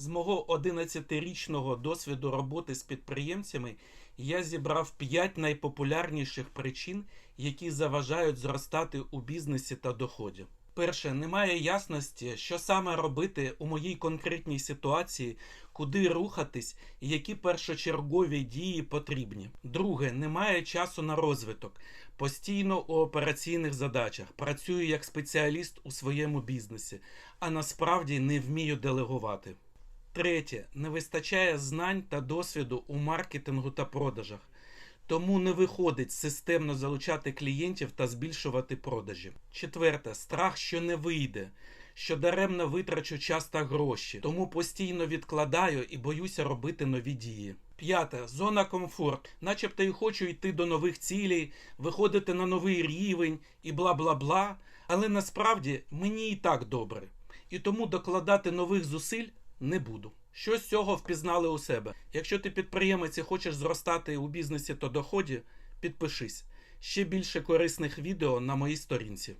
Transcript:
З мого 11-річного досвіду роботи з підприємцями я зібрав 5 найпопулярніших причин, які заважають зростати у бізнесі та доході. Перше, немає ясності, що саме робити у моїй конкретній ситуації, куди рухатись і які першочергові дії потрібні. Друге, немає часу на розвиток. Постійно у операційних задачах працюю як спеціаліст у своєму бізнесі, а насправді не вмію делегувати. Третє, не вистачає знань та досвіду у маркетингу та продажах. Тому не виходить системно залучати клієнтів та збільшувати продажі. Четверте, страх, що не вийде, що даремно витрачу час та гроші, тому постійно відкладаю і боюся робити нові дії. П'яте зона комфорт, начебто і хочу йти до нових цілей, виходити на новий рівень і бла бла бла. Але насправді мені і так добре. І тому докладати нових зусиль не буду. Що з цього впізнали у себе? Якщо ти підприємець і хочеш зростати у бізнесі та доході, підпишись. Ще більше корисних відео на моїй сторінці.